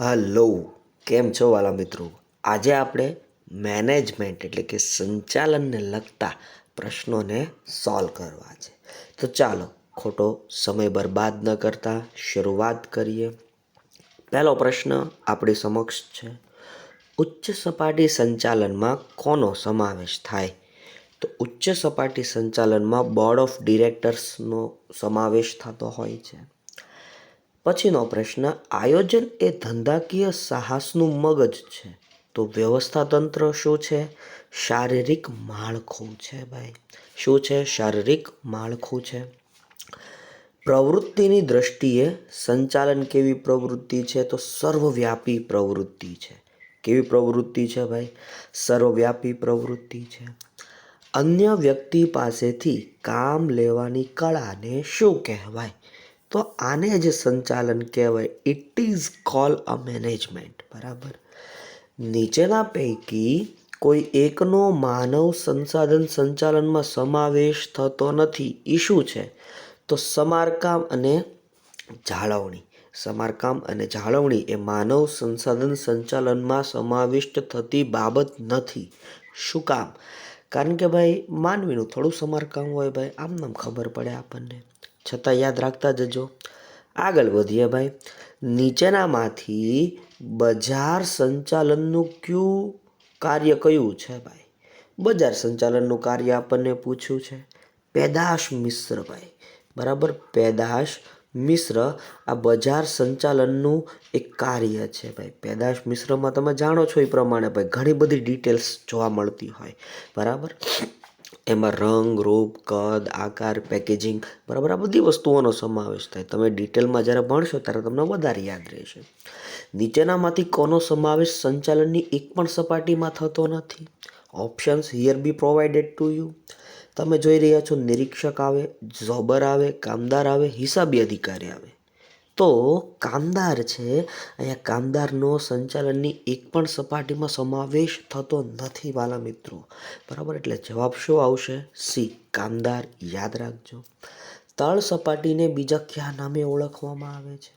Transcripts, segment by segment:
Hello, કેમ છો વાલા મિત્રો? આજે આપણે મેનેજમેન્ટ એટલે કે સંચાલનને લગતા પ્રશ્નોને સોલ્વ કરવા છે. તો ચાલો, ખોટો સમય બરબાદ ન કરતા શરૂઆત કરીએ. પહેલો પ્રશ્ન આપણી સમક્ષ છે. ઉચ્ચ સપાટી સંચાલનમાં કોનો સમાવેશ થાય? તો ઉચ્ચ સપાટી સંચાલનમાં બોર્ડ ઓફ ડિરેક્ટર્સનો સમાવેશ થતો હોય છે. પછીનો પ્રશ્ન, આયોજન એ ધંધાકીય સાહસનું મગજ છે. તો વ્યવસ્થા તંત્ર શું છે? શારીરિક માળખું છે ભાઈ. શું છે? શારીરિક માળખું છે. પ્રવૃત્તિની દ્રષ્ટિએ સંચાલન કેવી પ્રવૃત્તિ છે? તો સર્વવ્યાપી પ્રવૃત્તિ છે. કેવી પ્રવૃત્તિ છે ભાઈ? સર્વવ્યાપી પ્રવૃત્તિ છે. અન્ય વ્યક્તિ પાસેથી કામ લેવાની કળાને શું કહેવાય? તો આને જે સંચાલન કહેવાય. It is call a management બરાબર? નીચેના પૈકી કોઈ એકનો માનવ સંસાધન સંચાલનમાં સમાવેશ થતો નથી. એ છે? તો સમારકામ અને જાળવણી. સમારકામ અને જાળવણી એ માનવ સંસાધન સંચાલનમાં સમાવિષ્ટ થતી બાબત નથી. શું કામ? કારણ કે ભાઈ, માનવીનું થોડું સમારકામ હોય ભાઈ, આમ નામ ખબર પડે આપણને. છતાં યાદ રાખતા જજો. આગળ વધીએ ભાઈ. નીચેનામાંથી બજાર સંચાલનનું કયું કાર્ય કયું છે ભાઈ? બજાર સંચાલનનું કાર્ય આપણને પૂછ્યું છે. પેદાશ મિશ્ર ભાઈ. બરાબર? પેદાશ મિશ્ર આ બજાર સંચાલનનું એક કાર્ય છે ભાઈ. પેદાશ મિશ્રમાં તમે જાણો છો એ પ્રમાણે ભાઈ ઘણી બધી ડિટેલ્સ જોવા મળતી હોય. બરાબર? એમાં રંગ, રૂપ, કદ, આકાર પેકેજિંગ બરાબર આ બધી વસ્તુઓનો સમાવેશ થાય. તમે ડિટેલમાં જ્યારે ભણશો ત્યારે તમને વધારે યાદ રહેશે. નીચેનામાંથી કોનો સમાવેશ સંચાલનની એક પણ સપાટીમાં થતો નથી? Options here be provided to you તમે જોઈ રહ્યા છો, નિરીક્ષક આવે, જોબર આવે, કામદાર આવે, હિસાબી અધિકારી આવે. તો કામદાર છે. અહીંયા કામદારનો સંચાલનની એક પણ સપાટીમાં સમાવેશ થતો નથી વાલા મિત્રો. બરાબર? એટલે જવાબ શું આવશે? સી, કામદાર. યાદ રાખજો. તળ સપાટીને બીજા કયા નામે ઓળખવામાં આવે છે?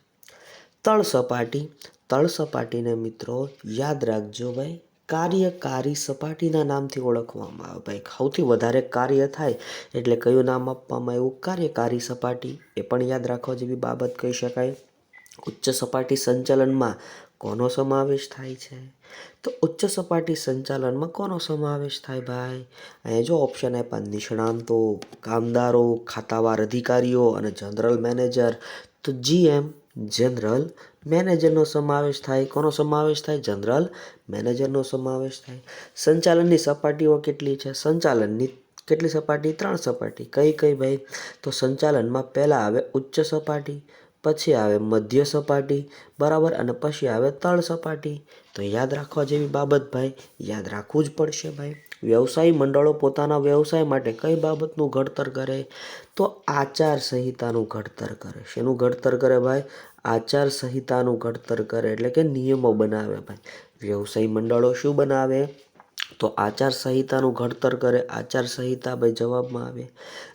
તળ સપાટી. તળ સપાટીને મિત્રો યાદ રાખજો ભાઈ. કાર્યકારી સપાટીના નામથી ઓળખવામાં આવે. ભાઈ, સૌથી વધારે કાર્ય થાય એટલે કયું નામ આપવામાં આવ્યું? કાર્યકારી સપાટી. એ પણ યાદ રાખવા જેવી બાબત કહી શકાય. ઉચ્ચ સપાટી સંચાલનમાં કોનો સમાવેશ થાય છે? તો ઉચ્ચ સપાટી સંચાલનમાં કોનો સમાવેશ થાય ભાઈ? અહીંયા જો ઓપ્શન આપ્યા, નિષ્ણાંતો, કામદારો, ખાતાવાર અધિકારીઓ અને જનરલ મેનેજર તો જીએમ જનરલ મેનેજરનો સમાવેશ થાય. કોનો સમાવેશ થાય? જનરલ મેનેજરનો સમાવેશ થાય. સંચાલનની સપાટીઓ કેટલી છે? સંચાલનની કેટલી સપાટી? ત્રણ સપાટી. કઈ કઈ ભાઈ? તો સંચાલનમાં પહેલાં આવે ઉચ્ચ સપાટી, પછી આવે મધ્ય સપાટી, બરાબર? અને પછી આવે તળ સપાટી. તો યાદ રાખવા જેવી બાબત ભાઈ, યાદ રાખવું જ પડશે ભાઈ. વ્યવસાયી મંડળો પોતાના વ્યવસાય માટે કઈ બાબતનું ઘડતર કરે? તો આચાર સંહિતાનું ઘડતર કરે. શેનું ઘડતર કરે ભાઈ? આચાર સંહિતાનું ઘડતર કરે. એટલે કે નિયમો બનાવે ભાઈ. વ્યવસાય મંડળો શું બનાવે? તો આચાર સંહિતાનું ઘડતર કરે. આચાર સંહિતા ભાઈ જવાબમાં આવે.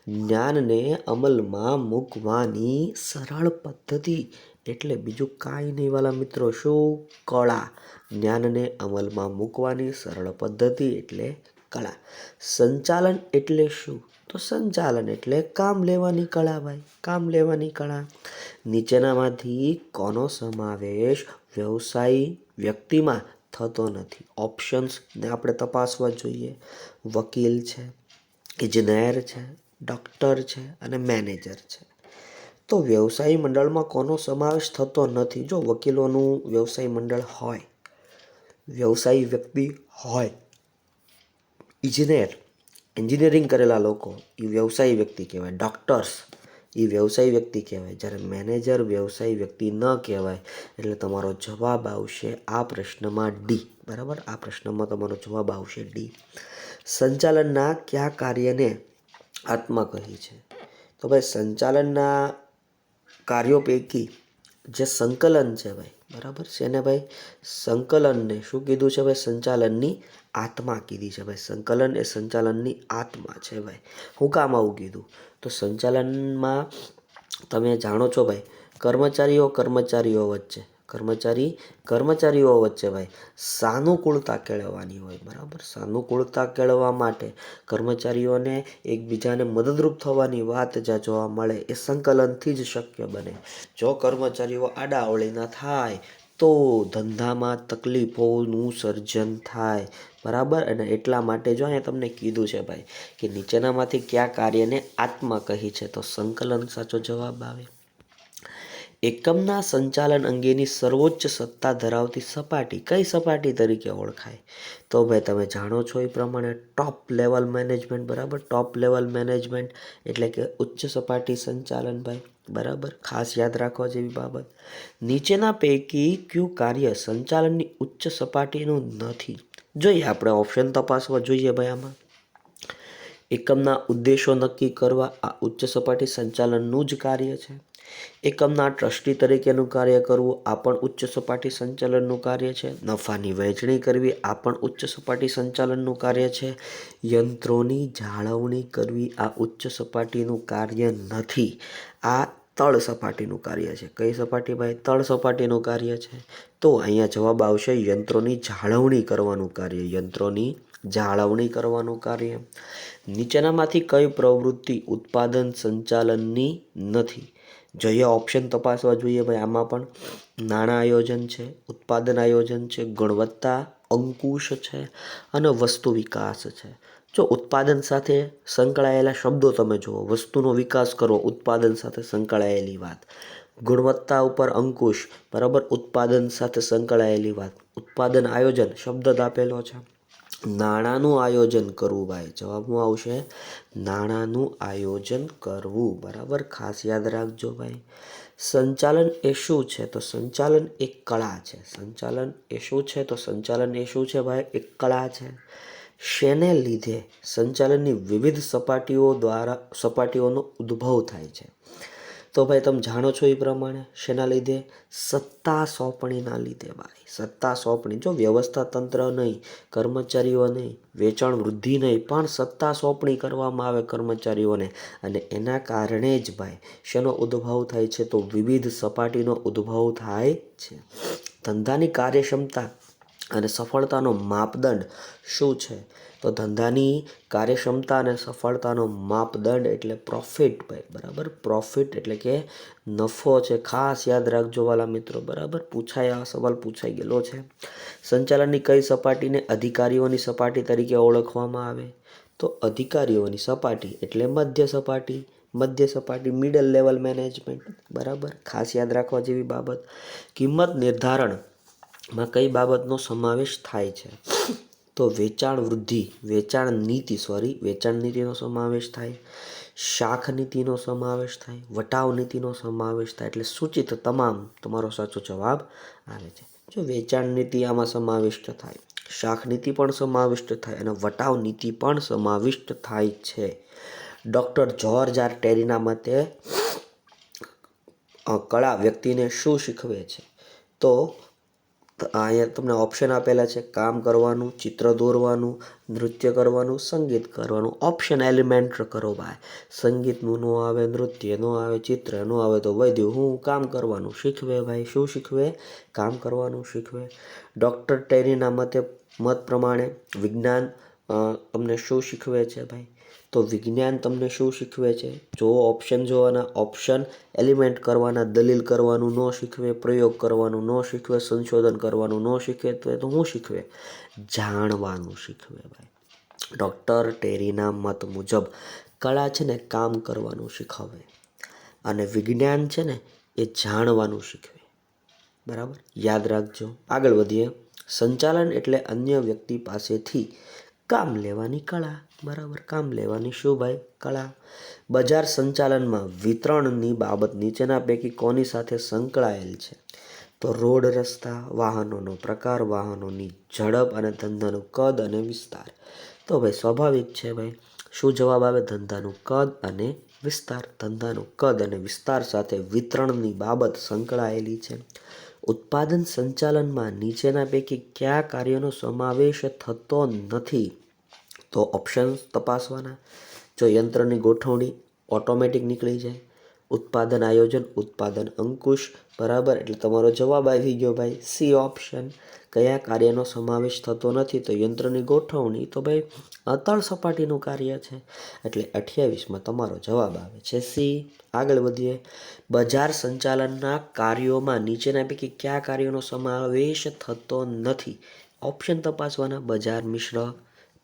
જ્ઞાનને અમલમાં મૂકવાની સરળ પદ્ધતિ. એટલે બીજું કાંઈ નહીં વાલા મિત્રો, શું? કળા. જ્ઞાનને અમલમાં મૂકવાની સરળ પદ્ધતિ. એટલે કળા. સંચાલન એટલે શું? તો સંચાલન એટલે કામ લેવાની કળા ભાઈ, કામ લેવાની કળા. નીચેનામાંથી કોનો સમાવેશ વ્યવસાયી વ્યક્તિમાં થતો નથી? ઓપ્શન્સને આપણે તપાસવા જોઈએ. વકીલ છે ઇજનેર છે ડૉક્ટર છે અને મેનેજર છે. તો વ્યવસાયી મંડળમાં કોનો સમાવેશ થતો નથી? જો વકીલોનું વ્યવસાય મંડળ હોય, વ્યવસાયી વ્યક્તિ હોય ઇજનેર, એન્જિનિયરિંગ કરેલા લોકો એ વ્યવસાયી વ્યક્તિ કહેવાય. ડૉક્ટર્સ એ વ્યવસાયી વ્યક્તિ કહેવાય. જ્યારે મેનેજર વ્યવસાયી વ્યક્તિ ન કહેવાય, એટલે તમારો જવાબ આવશે આ પ્રશ્નમાં ડી. બરાબર? આ પ્રશ્નમાં તમારો જવાબ આવશે ડી. સંચાલનના કયા કાર્યને આત્મા કહી છે? તો ભાઈ, સંચાલનના કાર્યો પૈકી જે સંકલન છે ભાઈ, બરાબર? છે ને ભાઈ? સંકલનને. શું કીધું છે ભાઈ? સંચાલનની આત્મા કીધી છે ભાઈ. સંકલન એ સંચાલનની આત્મા છે ભાઈ. હું કામ આવું કીધું? તો સંચાલનમાં તમે જાણો છો ભાઈ, કર્મચારીઓ કર્મચારીઓ વચ્ચે. કર્મચારી કર્મચારીઓ વચ્ચે ભાઈ, સાનુકૂળતા કેળવવાની હોય, બરાબર? સાનુકૂળતા કેળવવા માટે કર્મચારીઓને એકબીજાને મદદરૂપ થવાની વાત જ્યાં જોવા મળે એ સંકલનથી જ શક્ય બને. જો કર્મચારીઓ આડાઅવળીના થાય તો ધંધામાં તકલીફોનું સર્જન થાય. બરાબર? અને એટલા માટે જો અહીંયા તમને કીધું છે ભાઈ કે નીચેનામાંથી કયા કાર્યને આત્મા કહી છે, તો સંકલન સાચો જવાબ આવે. એકમના સંચાલન અંગેની સર્વોચ્ચ સત્તા ધરાવતી સપાટી કઈ સપાટી તરીકે ઓળખાય? તો ભાઈ તમે જાણો છો એ પ્રમાણે ટોપ લેવલ મેનેજમેન્ટ બરાબર? ટોપ લેવલ મેનેજમેન્ટ એટલે કે ઉચ્ચ સપાટી સંચાલન ભાઈ. બરાબર? ખાસ યાદ રાખવા જેવી બાબત. નીચેના પૈકી કયું કાર્ય સંચાલનની ઉચ્ચ સપાટીનું નથી. જોઈએ આપણે ઓપ્શન તપાસવા જોઈએ ભાઈ આમાં. એકમના ઉદ્દેશો નક્કી કરવા આ ઉચ્ચ સપાટી સંચાલનનું જ કાર્ય છે. એકમના ટ્રસ્ટી તરીકેનું કાર્ય કરવું આ પણ ઉચ્ચ સપાટી સંચાલનનું કાર્ય છે. નફાની વહેંચણી કરવી આ પણ ઉચ્ચ સપાટી સંચાલનનું કાર્ય છે. યંત્રોની જાળવણી કરવી આ ઉચ્ચ સપાટીનું કાર્ય નથી. આ તળ સપાટીનું કાર્ય છે. કઈ સપાટી ભાઈ? તળ સપાટીનું કાર્ય છે. તો અહીંયા જવાબ આવશે યંત્રોની જાળવણી કરવાનું કાર્ય. યંત્રોની જાળવણી કરવાનું કાર્ય. નીચેનામાંથી કઈ પ્રવૃત્તિ ઉત્પાદન સંચાલનની નથી? જોઈએ ઓપ્શન તપાસવા જોઈએ ભાઈ. આમાં પણ નાણાં આયોજન છે, ઉત્પાદન આયોજન છે, ગુણવત્તા અંકુશ છે અને વસ્તુ વિકાસ છે. જો ઉત્પાદન સાથે સંકળાયેલા શબ્દો તમે જુઓ, વસ્તુનો વિકાસ કરો, ઉત્પાદન સાથે સંકળાયેલી વાત. ગુણવત્તા ઉપર અંકુશ, બરાબર? ઉત્પાદન સાથે સંકળાયેલી વાત. ઉત્પાદન આયોજન, શબ્દ જ આપેલો છે. નાણાંનું આયોજન કરવું ભાઈ, જવાબમાં આવશે નાણાંનું આયોજન કરવું, બરાબર? ખાસ યાદ રાખજો ભાઈ. સંચાલન એ શું છે? તો સંચાલન એક કળા છે. સંચાલન એ શું છે? તો સંચાલન એ શું છે ભાઈ? એક કળા છે. શેને લીધે સંચાલનની વિવિધ સપાટીઓ દ્વારા, સપાટીઓનો ઉદ્ભવ થાય છે? તો ભાઈ તમે જાણો છો એ પ્રમાણે શેના લીધે? સત્તા સોંપણીના લીધે ભાઈ. સત્તા સોંપણી. જો વ્યવસ્થા તંત્ર નહીં, કર્મચારીઓ નહીં, વેચાણ વૃદ્ધિ નહીં, પણ સત્તા સોંપણી કરવામાં આવે કર્મચારીઓને, અને એના કારણે જ ભાઈ શેનો ઉદ્ભવ થાય છે તો વિવિધ સપાટીનો ઉદ્ભવ થાય છે. ધંધાની કાર્યક્ષમતા અને સફળતાનો માપદંડ શું છે? તો ધંધાની કાર્યક્ષમતા અને સફળતાનો માપદંડ એટલે પ્રોફિટ ભાઈ, બરાબર? પ્રોફિટ એટલે કે નફો છે. ખાસ યાદ રાખજો વાલા મિત્રો, બરાબર? પૂછાય, આ સવાલ પૂછાઈ ગયેલો છે. સંચાલનની કઈ સપાટીને અધિકારીઓની સપાટી તરીકે ઓળખવામાં આવે? તો અધિકારીઓની સપાટી એટલે મધ્ય સપાટી. મધ્ય સપાટી મિડલ લેવલ મેનેજમેન્ટ બરાબર? ખાસ યાદ રાખવા જેવી બાબત. કિંમત નિર્ધારણમાં કઈ બાબતનો સમાવેશ થાય છે? તો વેચાણ વૃદ્ધિ, વેચાણ નીતિ સોરી વેચાણ નીતિનો સમાવેશ થાય, શાખ નીતિનો સમાવેશ થાય, વટાવ નીતિનો સમાવેશ થાય, એટલે સૂચિત તમામ તમારો સાચો જવાબ આવે છે. જો વેચાણ નીતિ આમાં સમાવિષ્ટ થાય, શાખ નીતિ પણ સમાવિષ્ટ થાય અને વટાવ નીતિ પણ સમાવિષ્ટ થાય છે. ડૉક્ટર જોર્જ આર ટેરીના મતે કળા વ્યક્તિને શું શીખવે છે? ત- અહીંયા તમને ઓપ્શન આપેલા છે. કામ કરવાનું, ચિત્ર દોરવાનું, નૃત્ય કરવાનું, સંગીત કરવાનું. ઓપ્શન એલિમેન્ટ કરો ભાઈ. સંગીતનું ન આવે, નૃત્ય ન આવે, ચિત્ર ન આવે તો વધ્યું હું કામ કરવાનું શીખવે ભાઈ. શું શીખવે? કામ કરવાનું શીખવે. ડૉક્ટર ટેરીના મતે, મત પ્રમાણે વિજ્ઞાન તમને શું શીખવે છે ભાઈ? તો વિજ્ઞાન તમને શું શીખવે છે? જો ઓપ્શન જોવાના ઓપ્શન એલિમેન્ટ કરવાના, દલીલ કરવાનું ન શીખવે, પ્રયોગ કરવાનું ન શીખવે, સંશોધન કરવાનું ન શીખવે, તો એ તો શું શીખવે? જાણવાનું શીખવે ભાઈ. ડૉક્ટર ટેરીના મત મુજબ કળા છે ને કામ કરવાનું શીખવે. અને વિજ્ઞાન છે ને એ જાણવાનું શીખવે. બરાબર? યાદ રાખજો. આગળ વધીએ. સંચાલન એટલે અન્ય વ્યક્તિ પાસેથી કામ લેવાની કળા. બરાબર, કામ લેવાની શું ભાઈ? કળા. બજાર સંચાલનમાં વિતરણની બાબત નીચેના પૈકી કોની સાથે સંકળાયેલ છે? તો રોડ રસ્તા, વાહનોનો પ્રકાર, વાહનોની ઝડપ અને ધંધાનું કદ અને વિસ્તાર. તો ભાઈ સ્વાભાવિક છે ભાઈ, શું જવાબ આવે? ધંધાનું કદ અને વિસ્તાર. ધંધાનું કદ અને વિસ્તાર સાથે વિતરણની બાબત સંકળાયેલી છે. ઉત્પાદન સંચાલનમાં નીચેના પૈકી કયા કાર્યનો સમાવેશ થતો નથી? તો ઓપ્શન્સ તપાસવાના. જો યંત્રની ગોઠવણી ઓટોમેટિક નીકળી જાય, ઉત્પાદન આયોજન, ઉત્પાદન અંકુશ, બરાબર? એટલે તમારો જવાબ આવી ગયો ભાઈ સી ઓપ્શન કયા કાર્યનો સમાવેશ થતો નથી? તો યંત્રની ગોઠવણી તો ભાઈ અતળ સપાટીનું કાર્ય છે. એટલે અઠ્યાવીસમાં તમારો જવાબ આવે છે સી આગળ વધીએ. બજાર સંચાલનના કાર્યોમાં નીચેના પૈકી કયા કાર્યોનો સમાવેશ થતો નથી? ઓપ્શન તપાસવાના. બજાર મિશ્ર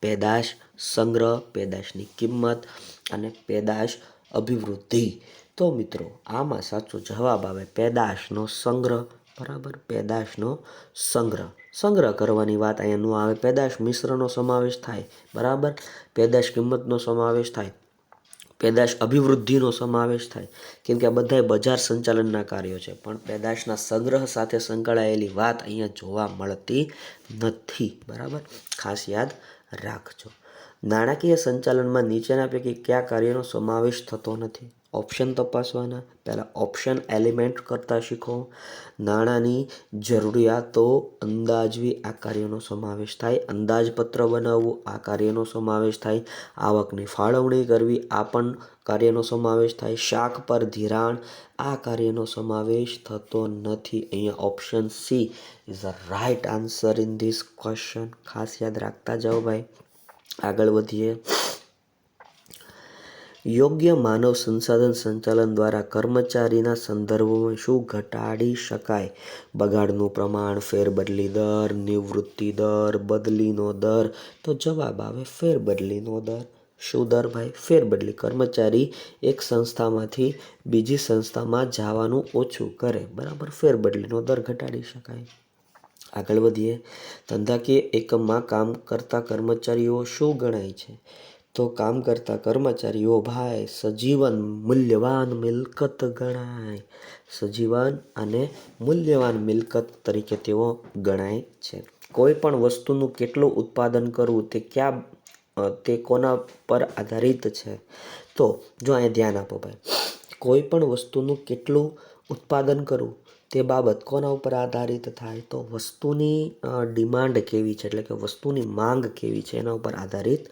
પેદાશ સંગ્રહ, પેદાશની કિંમત અને પેદાશ અભિવૃદ્ધિ. તો મિત્રો, આમાં સાચો જવાબ આવે પેદાશનો સંગ્રહ. બરાબર? પેદાશનો સંગ્રહ. સંગ્રહ કરવાની વાત અહીંયા ન આવે. પેદાશ મિશ્રનો સમાવેશ થાય. બરાબર? પેદાશ કિંમતનો સમાવેશ થાય. પેદાશ અભિવૃદ્ધિનો સમાવેશ થાય. કેમ કે આ બધા બજાર સંચાલનના કાર્યો છે. પણ પેદાશના સંગ્રહ સાથે સંકળાયેલી વાત અહીંયા જોવા મળતી નથી. બરાબર? ખાસ યાદ રાખજો. નાણાકીય સંચાલનમાં નીચેના પૈકી કયા કાર્યનો સમાવેશ થતો નથી? ઓપ્શન તપાસવાના. પહેલાં ઓપ્શન એલિમેન્ટ કરતાં શીખો. નાણાંની જરૂરિયાતો અંદાજવી આ કાર્યનો સમાવેશ થાય. અંદાજપત્ર બનાવવું, આ કાર્યનો સમાવેશ થાય. આવકની ફાળવણી કરવી, આ પણ કાર્યનો સમાવેશ થાય. શાક પર ધિરાણ, આ કાર્યનો સમાવેશ થતો નથી. અહીંયા option C is a right answer in this question ખાસ યાદ રાખતા જાઓ ભાઈ. આગળ વધીએ. યોગ્ય માનવ સંસાધન સંચાલન દ્વારા કર્મચારીના સંદર્ભમાં શું ઘટાડી શકાય? બગાડનું પ્રમાણ, ફેરબદલી દર, નિવૃત્તિ દર, બદલીનો દર. તો જવાબ આવે ફેરબદલીનો દર. શું દર ભાઈ? ફેરબદલી. કર્મચારી એક સંસ્થામાંથી બીજી સંસ્થામાં જવાનું ઓછું કરે. બરાબર? ફેરબદલીનો દર ઘટાડી શકાય. આગળ વધીએ. ધંધાકીય એકમમાં કામ કરતા કર્મચારીઓ શું ગણાય છે? તો કામ કરતા કર્મચારીઓ ભાઈ સજીવન મૂલ્યવાન મિલકત ગણાય. સજીવન અને મૂલ્યવાન મિલકત તરીકે તેઓ ગણાય છે. કોઈ પણ વસ્તુનું કેટલું ઉત્પાદન કરવું તે ક્યાં તે કોના પર આધારિત છે? તો જો અહીંયા ધ્યાન આપો ભાઈ કોઈ પણ વસ્તુનું કેટલું ઉત્પાદન કરવું તે બાબત કોના ઉપર આધારિત થાય? તો વસ્તુની ડિમાન્ડ કેવી છે? એટલે કે વસ્તુની માંગ કેવી છે? એના ઉપર આધારિત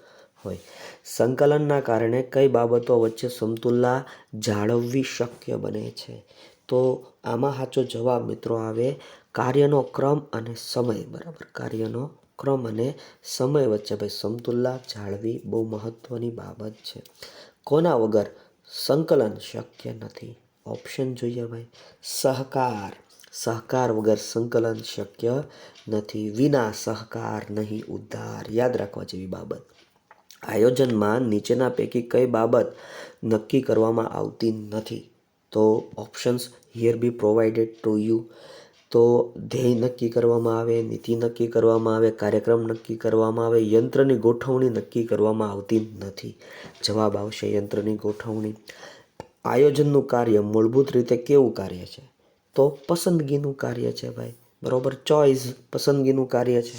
હોય. સંકલનના કારણે કઈ બાબતો વચ્ચે સમતુલા જાળવવી શક્ય બને છે? તો આમાં સાચો જવાબ મિત્રો આવે, કાર્યનો ક્રમ અને સમય. બરાબર. કાર્યનો ક્રમ અને સમય વચ્ચે ભાઈ સમતુલા જાળવી બહુ મહત્ત્વની બાબત છે. કોના વગર સંકલન શક્ય નથી? ઓપ્શન જોઈએ ભાઈ. સહકાર. સહકાર વગર સંકલન શક્ય નથી. વિના સહકાર નહીં ઉદ્ધાર. યાદ રાખવા જેવી બાબત. આયોજનમાં નીચેના પૈકી કઈ બાબત નક્કી કરવામાં આવતી નથી? તો options here be provided to you તો ધ્યેય નક્કી કરવામાં આવે, નીતિ નક્કી કરવામાં આવે, કાર્યક્રમ નક્કી કરવામાં આવે, યંત્રની ગોઠવણી નક્કી કરવામાં આવતી નથી. જવાબ આવશે યંત્રની ગોઠવણી. આયોજનનું કાર્ય મૂળભૂત રીતે કેવું કાર્ય છે? તો પસંદગીનું કાર્ય છે ભાઈ. બરાબર? ચોઇસ પસંદગીનું કાર્ય છે.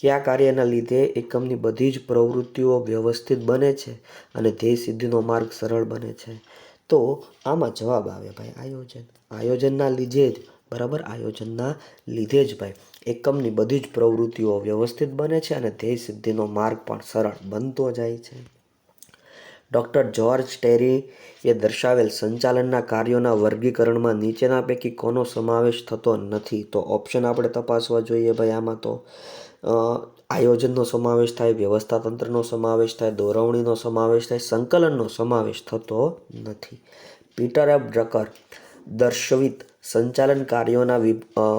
કે આ કાર્યના લીધે એકમની બધી જ પ્રવૃત્તિઓ વ્યવસ્થિત બને છે અને ધ્યેય સિદ્ધિનો માર્ગ સરળ બને છે. તો આમાં જવાબ આવે ભાઈ, આયોજન. આયોજનના લીધે જ, બરાબર? આયોજનના લીધે જ ભાઈ. એકમની બધી જ પ્રવૃત્તિઓ વ્યવસ્થિત બને છે અને ધ્યેય સિદ્ધિનો માર્ગ પણ સરળ બનતો જાય છે. ડૉક્ટર જ્યોર્જ ટેરીએ દર્શાવેલ સંચાલનના કાર્યોના વર્ગીકરણમાં નીચેના પૈકી કોનો સમાવેશ થતો નથી? તો ઓપ્શન આપણે તપાસવા જોઈએ ભાઈ આમાં તો. આયોજનનો સમાવેશ થાય વ્યવસ્થા તંત્રનો સમાવેશ થાય, દોરવણીનો સમાવેશ થાય, સંકલનનો સમાવેશ થતો નથી. પીટર એફ ડ્રકર દર્શવિત સંચાલન કાર્યોના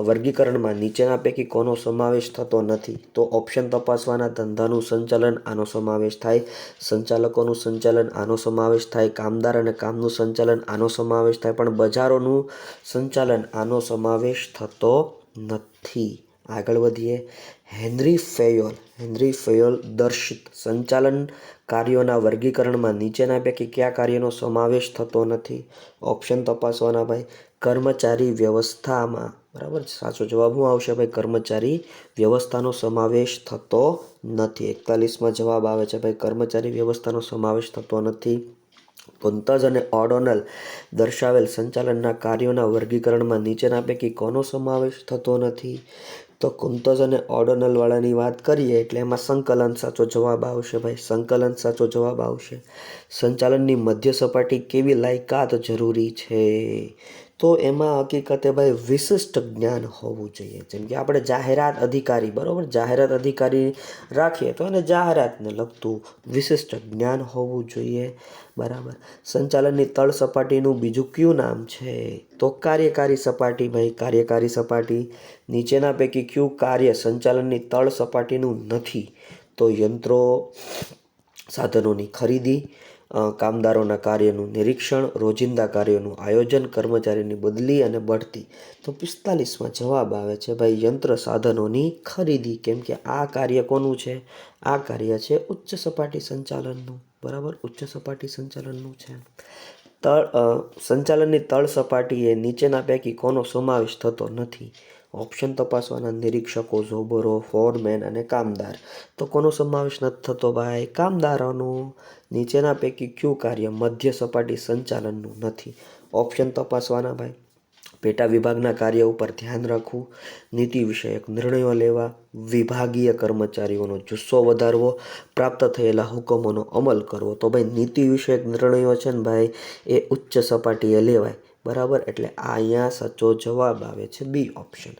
વર્ગીકરણમાં નીચેના પૈકી કોનો સમાવેશ થતો નથી? તો ઓપ્શન તપાસવાના ધંધાનું સંચાલન, આનો સમાવેશ થાય. સંચાલકોનું સંચાલન, આનો સમાવેશ થાય. કામદાર અને કામનું સંચાલન, આનો સમાવેશ થાય. પણ બજારોનું સંચાલન, આનો સમાવેશ થતો નથી. આગળ વધીએ. હેનરી ફેયોલ હેનરી ફેયોલ દર્શિત. સંચાલન કાર્યોના વર્ગીકરણમાં નીચેના પૈકી કયા કાર્યનો સમાવેશ થતો નથી? ઓપ્શન તપાસવાના ભાઈ. કર્મચારી વ્યવસ્થામાં, બરાબર? સાચો જવાબ શું આવશે ભાઈ? કર્મચારી વ્યવસ્થાનો સમાવેશ થતો નથી. એકતાલીસમાં જવાબ આવે છે ભાઈ. કર્મચારી વ્યવસ્થાનો સમાવેશ થતો નથી. કુંતજ અને ઓડોનલ દર્શાવેલ સંચાલનના કાર્યોના વર્ગીકરણમાં નીચેના પૈકી કોનો સમાવેશ થતો નથી? તો કુંતજ અને ઓડોનલવાળાની વાત કરીએ એટલે એમાં સંકલન સાચો જવાબ આવશે ભાઈ. સંકલન સાચો જવાબ આવશે. સંચાલનની મધ્ય સપાટી કેવી લાયકાત જરૂરી છે? તો એમાં હકીકતે ભાઈ વિશિષ્ટ જ્ઞાન હોવું જોઈએ. જેમ કે આપણે જાહેરાત અધિકારી, બરાબર? જાહેરાત અધિકારી રાખીએ તો એને જાહેરાતને લગતું વિશિષ્ટ જ્ઞાન હોવું જોઈએ. બરાબર? સંચાલનની તળ સપાટીનું બીજું કયું નામ છે? તો કાર્યકારી સપાટી ભાઈ, કાર્યકારી સપાટી. નીચેના પૈકી કયું કાર્ય સંચાલનની તળ સપાટીનું નથી. તો યંત્રો, સાધનોની ખરીદી કામદારોના કાર્યનું નિરીક્ષણ, રોજિંદા કાર્યોનું આયોજન, કર્મચારીની બદલી અને બઢતી. તો પિસ્તાલીસમાં જવાબ આવે છે, ભાઈ, યંત્ર સાધનોની ખરીદી કેમ કે આ કાર્ય કોનું છે? આ કાર્ય છે ઉચ્ચ સપાટી સંચાલનનું. બરાબર? ઉચ્ચ સપાટી સંચાલનનું છે. તળ સંચાલનની તળ સપાટીએ નીચેના પૈકી કોનો સમાવેશ થતો નથી? ઓપ્શન તપાસવાના નિરીક્ષકો ઝોબરો, ફોરમેન અને કામદાર. તો કોનો સમાવેશ નથી થતો ભાઈ? કામદારોનો. નીચેના પૈકી કયું કાર્ય મધ્ય સપાટી સંચાલનનું નથી? ઓપ્શન તપાસવાના ભાઈ. પેટા વિભાગના કાર્ય ઉપર ધ્યાન રાખવું, નીતિ વિષયક નિર્ણયો લેવા, વિભાગીય કર્મચારીઓનો જુસ્સો વધારવો, પ્રાપ્ત થયેલા હુકમોનો અમલ કરવો. તો ભાઈ, નીતિ વિષયક નિર્ણયો છે ને ભાઈ, એ ઉચ્ચ સપાટીએ લેવાય. બરાબર? એટલે આ અહીંયા સાચો જવાબ આવે છે બી ઓપ્શન.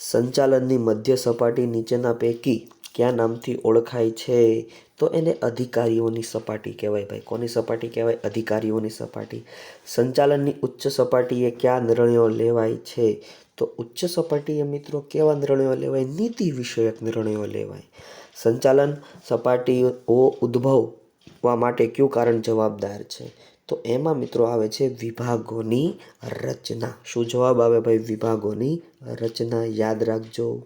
સંચાલનની મધ્ય સપાટી નીચેના પૈકી કયા નામથી ઓળખાય છે? તો એને અધિકારીઓની સપાટી કહેવાય ભાઈ. કોની સપાટી કહેવાય? અધિકારીઓની સપાટી. સંચાલનની ઉચ્ચ સપાટીએ કયા નિર્ણયો લેવાય છે? તો ઉચ્ચ સપાટીએ મિત્રો કેવા નિર્ણયો લેવાય? નીતિ વિષયક નિર્ણયો લેવાય. સંચાલન સપાટીઓ ઉદ્ભવવા માટે કયું કારણ જવાબદાર છે? તો એમાં મિત્રો આવે છે વિભાગોની રચના. શું જવાબ આવે ભાઈ? વિભાગોની રચના. યાદ રાખજો.